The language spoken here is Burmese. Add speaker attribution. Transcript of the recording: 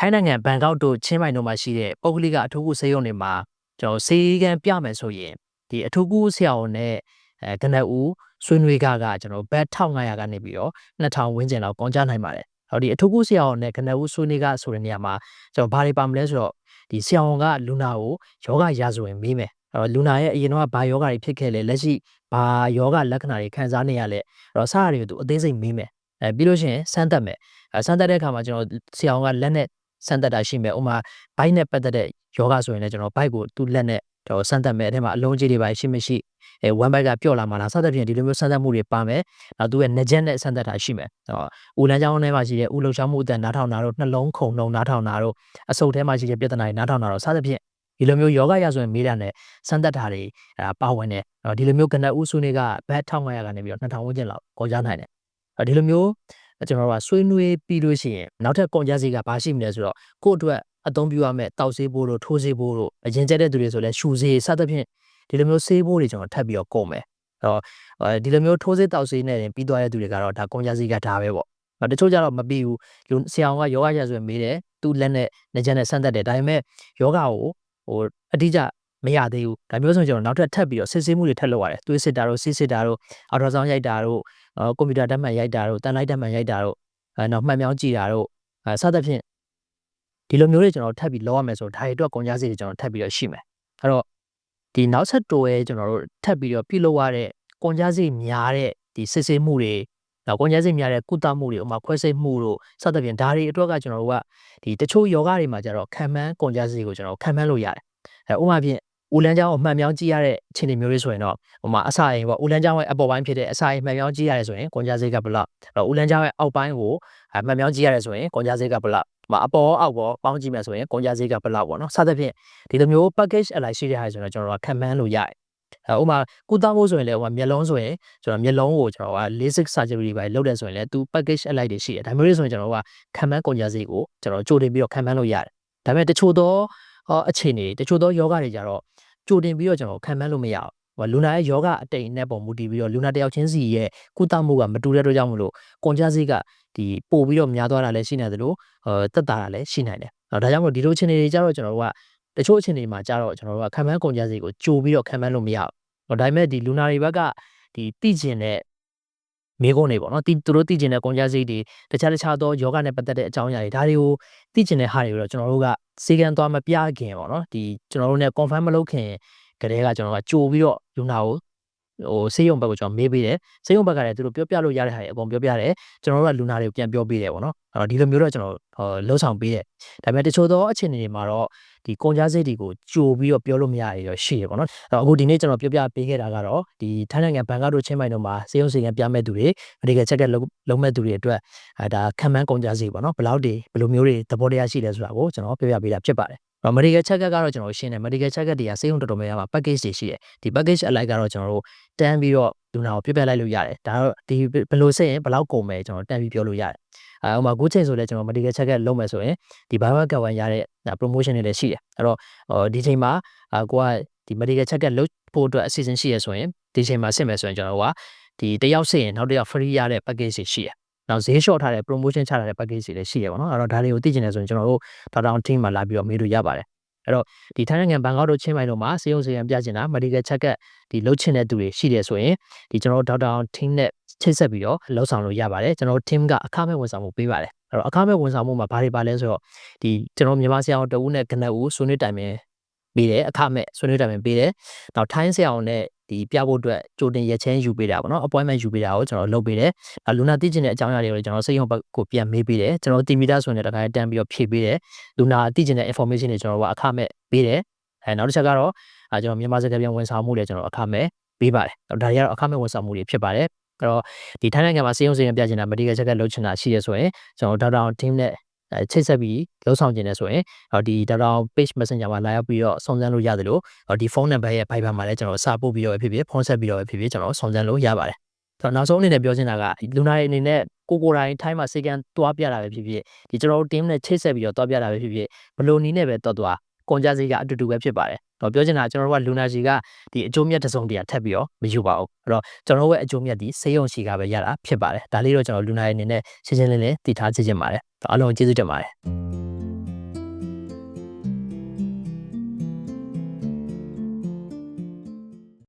Speaker 1: ထိုင်းနိုင်ငံဘန်ကောက်တို့ချင်းမိုင်တို့မှာရှိတဲ့ပုဂ္ဂလိကအထူးကုဆေးရုံတွေမှာကျွန်တော်ဆေးကန်းပြမယ်ဆိုရင်ဒီအထူးကုဆရာဝန်နဲ့အဲကနဦးဆွေးနွေးကကကျွန်တော်ဘတ်1500ကနေပြီးတော့2000ဝန်းကျင်လောက်ကုန်ကြနိုင်ပါတယ်ဟောဒီအထူးကုဆရာဝန်နဲ့ကနဦးဆွေးနွေးကဆိုတဲ့နေရာမှာကျွန်တော်ဘာတွေပါမလဲဆိုတော့ဒီဆရာဝန်ကလူနာကိုယောဂရာဇဝင်မေးမယ်အဲ့တော့လူနာရဲ့အရင်တော့ဘာယောဂတွေဖြစ်ခဲ့လဲလက်ရှိဘာယောဂလက္ခဏာတွေခံစားနေရလဲအဲ့တော့စားရတွေကိုသူအသေးစိတ်မေးမယ်အဲပြီးလို့ရှိရင်စမ်းသပ်မယ်အဲစမ်းသပ်တဲ့အခါမှာကျွန်တော်ဆရာဝန်ကလက်နဲ့ စမ်းသပ်တာရှိမယ်ဥမာဘိုက်နဲ့ပတ်သက်တဲ့ယောဂဆိုရင်လည်းကျွန်တော်ဘိုက်ကိုသူ့လက်နဲ့ကျွန်တော်စမ်းသပ်မယ်အဲထဲမှာအလုံးကြီးတွေပါရှိမရှိအဲဝမ်ဘိုက်ကပျော့လာမှလားစသဖြင့်ဒီလိုမျိုးစမ်းသပ်မှုတွေပါမယ်နောက်သူ့ရဲ့နကြက်နဲ့စမ်းသပ်တာရှိမယ်ဟောဦးလန်းချောင်းထဲမှာရှိတဲ့ဦးလှချောင်းမှုအတန်နားထောင်တာတို့နှလုံးခုန်နှုံနားထောင်တာတို့အဆုတ်ထဲမှာရှိတဲ့ပြဿနာတွေနားထောင်တာတို့စသဖြင့်ဒီလိုမျိုးယောဂရဆိုရင်မေးတာနဲ့စမ်းသပ်တာတွေအဲပါဝင်တယ်ဒီလိုမျိုးကနဦးစုနေကဘတ်1500ကနေပြီးတော့2000ဝန်းကျင်လောက်ပေါ်ကြနိုင်တယ်ဒီလိုမျိုး ကျွန်တော်တို့ကဆွေးနွေးပြီးလို့ရှိရင်နောက်ထပ်ကုန်ကြစည်ကဘာရှိမလဲဆိုတော့ကို့အတွက်အသုံးပြုရမယ့်တောက်ဆေးဖို့တို့ထိုးဆေးဖို့တို့အရင်ကျက်တဲ့သူတွေဆိုလဲရှူဆေးစသဖြင့်ဒီလိုမျိုးဆေးဖို့တွေကျွန်တော်ထပ်ပြီးတော့ကုန်မယ်အဲ့တော့ဒီလိုမျိုးထိုးဆေးတောက်ဆေးနဲ့ပြီးသွားတဲ့သူတွေကတော့ဒါကုန်ကြစည်ကဒါပဲပေါ့တချို့ကြတော့မပြီးဘူးလူဆရာအောင်ကယောဂရဆိုရင်မေးတယ်သူ့လက်နဲ့နေချက်နဲ့ဆန့်သက်တယ်ဒါပေမဲ့ယောဂကိုဟိုအတိအကျမရသေးဘူးဒါမျိုးဆိုကျွန်တော်နောက်ထပ်ထပ်ပြီးတော့စစ်ဆေးမှုတွေထပ်လုပ်ရတယ်သွေးစစ်တာတို့စစ်စစ်တာတို့အော်ဒရာဆောင်းရိုက်တာတို့ ကွန်ပျူတာဓာတ်မှန်ရိုက်တာတို့တန်လိုက်ဓာတ်မှန်ရိုက်တာတို့အဲနောက်မှတ်မြောင်းကြည့်တာတို့အဲစသဖြင့်ဒီလိုမျိုးတွေကျွန်တော်ထပ်ပြီးလောက်ရမယ်ဆိုတော့ဒါတွေအတွက်ကုန်ကြစည်တွေကျွန်တော်ထပ်ပြီးတော့ရှိမယ်အဲ့တော့ဒီနောက်ဆက်တွဲကျွန်တော်တို့ထပ်ပြီးတော့ပြုလုပ်ရတဲ့ကုန်ကြစည်များတဲ့ဒီစစ်ဆေးမှုတွေနောက်ကုန်ကြစည်များတဲ့ကုသမှုတွေဥမာခွဲစိတ်မှုတို့စသဖြင့်ဒါတွေအတွက်ကကျွန်တော်တို့ကဒီတချို့ယောဂတွေမှာကျတော့ခံမှန်းကုန်ကြစည်ကိုကျွန်တော်ခံမှန်းလို့ရတယ်အဲဥမာဖြင့် ဦးလန်းချောင်းကိုမှန်မြောင်းကြည့်ရတဲ့အခြေအနေမျိုးတွေဆိုရင်တော့ဟိုမှာအစာအိမ်ပေါ့ဦးလန်းချောင်းရဲ့အပေါ်ပိုင်းဖြစ်တဲ့အစာအိမ်မှန်မြောင်းကြည့်ရတယ်ဆိုရင်ကွန်ကြစိတ်ကဘလောက်အဲ့တော့ဦးလန်းချောင်းရဲ့အောက်ပိုင်းကိုမှန်မြောင်းကြည့်ရတယ်ဆိုရင်ကွန်ကြစိတ်ကဘလောက်ဟိုအပေါ်အောက်ပေါ်ပေါင်းကြည့်မယ်ဆိုရင်ကွန်ကြစိတ်ကဘလောက်ပေါ့နော်စသဖြင့်ဒီလိုမျိုး package အလိုက်ရှိတဲ့ဟာဆိုတော့ကျွန်တော်တို့ကခံမှန်းလို့ရတယ်အဲဥမာကုသဖို့ဆိုရင်လည်းဟိုမျက်လုံးဆိုရင်ကျွန်တော်မျက်လုံးကိုကျွန်တော်က LASIK surgery ပဲလုပ်တယ်ဆိုရင်လည်းသူ package အလိုက်တွေရှိတယ်ဒါမျိုးတွေဆိုရင်ကျွန်တော်ကခံမှန်းကုန်ကြစိတ်ကိုကျွန်တော်ကြိုတင်ပြီးတော့ခံမှန်းလို့ရတယ်ဒါပေမဲ့တချို့သောအခြေအနေတချို့သောယောဂတွေကြတော့ ကြိုတင်ပြီးတော့ကျွန်တော်ခံမှန်းလို့မရဘူးဟိုလူနာရဲ့ယောဂအတိတ်နဲ့ပုံမူတည်ပြီးတော့လူနာတယောက်ချင်းစီရဲ့ကုသမှုကမတူတဲ့အတွက်ကြောင့်မလို့ကွန်ကြစိတ်ကဒီပို့ပြီးတော့များသွားတာလည်းရှိနေတယ်လို့ဟိုတက်တာလည်းရှိနိုင်တယ်။ဒါကြောင့်မလို့ဒီလိုအခြေအနေတွေကြတော့ကျွန်တော်တို့ကတချို့အခြေအနေမှာကြတော့ကျွန်တော်တို့ကခံမှန်းကွန်ကြစိတ်ကိုကြိုပြီးတော့ခံမှန်းလို့မရဘူး။ဟိုဒါပေမဲ့ဒီလူနာတွေဘက်ကဒီသိကျင်တဲ့ မိကုန်းတွေပေါ့နော်တီသူတို့သိကျင်တဲ့ကွန်ကြစိတ်တွေတခြားတခြားသောယောဂနဲ့ပတ်သက်တဲ့အကြောင်းအရာတွေဒါတွေကိုသိကျင်တဲ့ဟာတွေကိုတော့ကျွန်တော်တို့ကစေကန်သွားမပြခင်ပေါ့နော်ဒီကျွန်တော်တို့ ਨੇ confirm မလုပ်ခင်ကတည်းကကျွန်တော်ကကြိုပြီးတော့လူနာကို ဟိုဆေးရုံဘက်ကိုကျွန်တော်မေးပေးတယ်ဆေးရုံဘက်ကလည်းသူတို့ပြောပြလို့ရတဲ့ဟာတွေအကုန်ပြောပြတယ်ကျွန်တော်တို့ကလူနာတွေကိုပြန်ပြောပေးတယ်ပေါ့နော်အဲ့တော့ဒီလိုမျိုးတော့ကျွန်တော်ဟိုလှုပ်ဆောင်ပေးတယ်ဒါပေမဲ့တချို့သောအခြေအနေတွေမှာတော့ဒီကုန်ကြစိတ်တွေကိုကြိုပြီးတော့ပြောလို့မရရတော့ရှိရပေါ့နော်အဲ့တော့အခုဒီနေ့ကျွန်တော်ပြောပြပေးခဲ့တာကတော့ဒီထိုင်းနိုင်ငံဘန်ကောက်တို့ချင်းမိုင်တို့မှာဆေးရုံစီကံပြမဲ့သူတွေအဒီကချက်ကက်လုံးမဲ့သူတွေအတွက်အဲဒါခံမှန်းကုန်ကြစိတ်ပေါ့နော်ဘယ်လောက်တွေဘယ်လိုမျိုးတွေသဘောတရားရှိလဲဆိုတာကိုကျွန်တော်ပြောပြပေးတာဖြစ်ပါတယ် တော့ medical check up ကတော့ကျွန်တော်ရှင်းတယ် medical check up တွေကစေုံတော်တော်များများမှာ package တွေရှိတယ်ဒီ package အလိုက်ကတော့ကျွန်တော်တို့တန်းပြီးတော့လူနာကိုပြပြလိုက်လို့ရတယ်ဒါတော့ဒီဘယ်လိုစိတ်ရင်ဘယ်လောက်ကုန်မယ်ကျွန်တော်တန်းပြီးပြောလို့ရတယ်အဲဥမာခုချိန်ဆိုလဲကျွန်တော် medical check up လုပ်မယ်ဆိုရင်ဒီ bio cover ရတဲ့ promotion တွေလည်းရှိတယ်အဲ့တော့ဒီချိန်မှာကိုကဒီ medical check up လုပ်ဖို့အတွက်အစီအစဉ်ရှိရဆိုရင်ဒီချိန်မှာစစ်မယ်ဆိုရင်ကျွန်တော်ကဒီတယောက်စစ်ရင်နောက်တစ်ယောက် free ရတဲ့ package တွေရှိတယ် နောက်ဈေးလျှော့ထားတဲ့ promotion ချထားတဲ့ package တွေလည်းရှိရပါတော့အဲ့တော့ဒါတွေကိုသိချင်တယ်ဆိုရင်ကျွန်တော်တို့ Data team မှာလာပြီးတော့မေးလို့ရပါတယ်အဲ့တော့ဒီထိုင်းနိုင်ငံဘန်ကောက်တို့ချင်းမိုင်တို့မှာစေယုံစေယံပြချင်တာ medical check up ဒီလုပ်ချင်တဲ့သူတွေရှိတယ်ဆိုရင်ဒီကျွန်တော်တို့ Data team နဲ့ချိတ်ဆက်ပြီးတော့လှုပ်ဆောင်လို့ရပါတယ်ကျွန်တော်တို့ team ကအခမဲ့ဝန်ဆောင်မှုပေးပါတယ်အဲ့တော့အခမဲ့ဝန်ဆောင်မှုမှာဘာတွေပါလဲဆိုတော့ဒီကျွန်တော်မြန်မာဆရာတော်တဦးနဲ့ကနဦးဆွေးနွေးတိုင်ပင်ပေးတယ်အခမဲ့ဆွေးနွေးတိုင်ပင်ပေးတယ်နောက်ထိုင်းဆရာအောင်နဲ့ ဒီပြဖို့အတွက်ကြိုတင်ရက်ချင်းယူပေးတာပေါ့နော် appointment ယူပေးတာကိုကျွန်တော်လုပ်ပေးတယ်။လူနာသိချင်တဲ့အကြောင်းအရာတွေကိုကျွန်တော်စိတ်ရုံဘက်ကိုပြန်မေးပေးတယ်။ကျွန်တော်တီမီတာဆိုရင်တခါတန်းပြီးတော့ဖြည့်ပေးတယ်။လူနာသိချင်တဲ့ information တွေကျွန်တော်ကအခမဲ့ပေးတယ်။အဲနောက်တစ်ချက်ကတော့အဲကျွန်တော်မြန်မာစကားပြန်ဝန်ဆောင်မှုတွေကျွန်တော်အခမဲ့ပေးပါတယ်။ဒါတွေကတော့အခမဲ့ဝန်ဆောင်မှုတွေဖြစ်ပါတယ်။အဲ့တော့ဒီထိုင်းနိုင်ငံမှာစေယုံစေယံပြချင်တာ medical check လုပ်ချင်တာရှိရဆိုရင်ကျွန်တော်ဒေါက်တာ team နဲ့အဲ ချိတ်ဆက်ပြီးလှုပ်ဆောင်ခြင်းနဲ့ဆိုရင်ဒီ data page messenger မှာလာရောက်ပြီးတော့စုံစမ်းလို့ရတယ်လို့ဒီဖုန်းနံပါတ်ရဲ့ Viber မှာလည်းကျွန်တော်စာပို့ပြီးတော့ဖြစ်ဖြစ်ဖုန်းဆက်ပြီးတော့ဖြစ်ဖြစ်ကျွန်တော်စုံစမ်းလို့ရပါတယ်ဆိုတော့နောက်ဆုံးအနေနဲ့ပြောချင်တာကလူနာရဲ့အနေနဲ့ကိုကိုတိုင်းထိုင်းမှာစေကန်တွားပြတာပဲဖြစ်ဖြစ်ဒီကျွန်တော်တို့ team နဲ့ချိတ်ဆက်ပြီးတော့တွားပြတာပဲဖြစ်ဖြစ်ဘလို့နီးနဲ့ပဲတွားတွားကုန်ကြစည်ကအတူတူပဲဖြစ်ပါတယ်။တော့ပြောချင်တာကျွန်တော်တို့ကလူနာစီကဒီအကျိုးမြတ်တစ်စုံတရာထပ်ပြီးတော့မယူပါဘူး။အဲ့တော့ကျွန်တော်တို့ရဲ့အကျိုးမြတ်ဒီစေယုံစီကပဲရတာဖြစ်ပါတယ်။ဒါလေးတော့ကျွန်တော်လူနာရဲ့အနေနဲ့ရှင်းရှင်းလင်းလင်းသိထားချင်ပါတယ်။ အားလုံးကျေးဇူးတင်ပါတယ်။